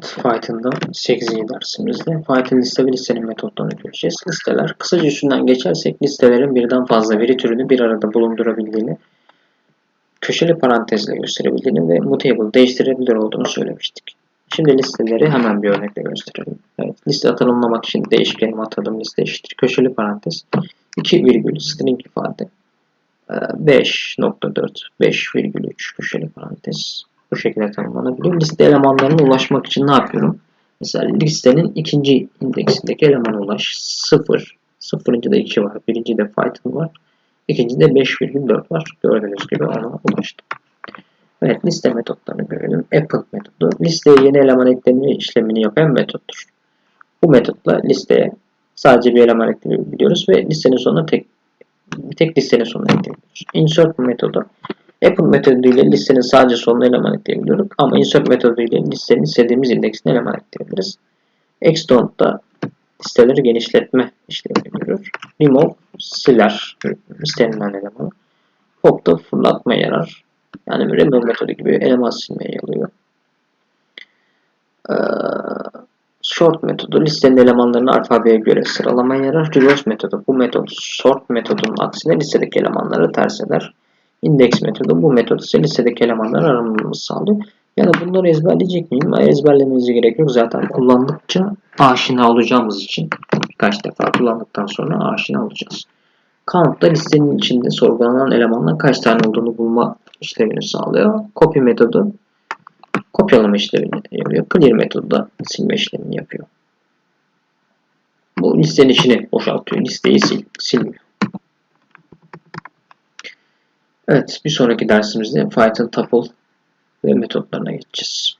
Python'da 8. dersimizde Python liste ve listenin metotlarını göreceğiz. Listeler, kısaca üstünden geçersek listelerin birden fazla veri türünü bir arada bulundurabildiğini, köşeli parantezle gösterebildiğini ve mutable değiştirebilir olduğunu söylemiştik. Şimdi listeleri hemen bir örnekle gösterelim. Evet, liste tanımlamak için değişkenime atadım liste eşittir. Köşeli parantez 2 virgül string ifade 5.4 5,3 köşeli parantez bu şekilde tanımlanabiliyor. Liste elemanlarına ulaşmak için ne yapıyorum? Mesela listenin ikinci indeksindeki elemana ulaş. 0. Sıfırıncı da 2 var. Birinci de Python var. İkinci de 5,4 var. Gördüğünüz gibi ona ulaştım. Evet liste metotlarını görelim. Append metodu listeye yeni eleman ekleme işlemini yapan metottur. Bu metotla listeye sadece bir eleman ekleyebiliyoruz ve listenin sonuna tek tek listenin sonuna ekleyebiliyoruz. Insert metodu Append metodu ile listenin sadece sonuna eleman ekleyebiliyoruz ama insert metodu ile listenin istediğimiz indeksine eleman ekleyebiliriz. Extend da listeleri genişletme işlemi görür. Remove siler istenilen elemanı. Pop da fırlatma yarar. Yani remove metodu gibi eleman silmeye yarıyor. Ee, short metodu listenin elemanlarını alfabeye göre sıralamaya yarar. Reverse metodu bu metot sort metodunun aksine listedeki elemanları ters eder. Index metodu bu metodu ise listedeki elemanları aramamızı sağlıyor. Yani bunları ezberleyecek miyim? Ezberlemenize gerek yok. Zaten kullandıkça aşina olacağımız için birkaç defa kullandıktan sonra aşina olacağız. Count da listenin içinde sorgulanan elemandan kaç tane olduğunu bulma işlemini sağlıyor. Copy metodu kopyalama işlemini yapıyor. Clear metodu da silme işlemini yapıyor. Bu listenin içini boşaltıyor. Listeyi sil, silmiyor. Evet, bir sonraki dersimizde Python tuple ve metotlarına geçeceğiz.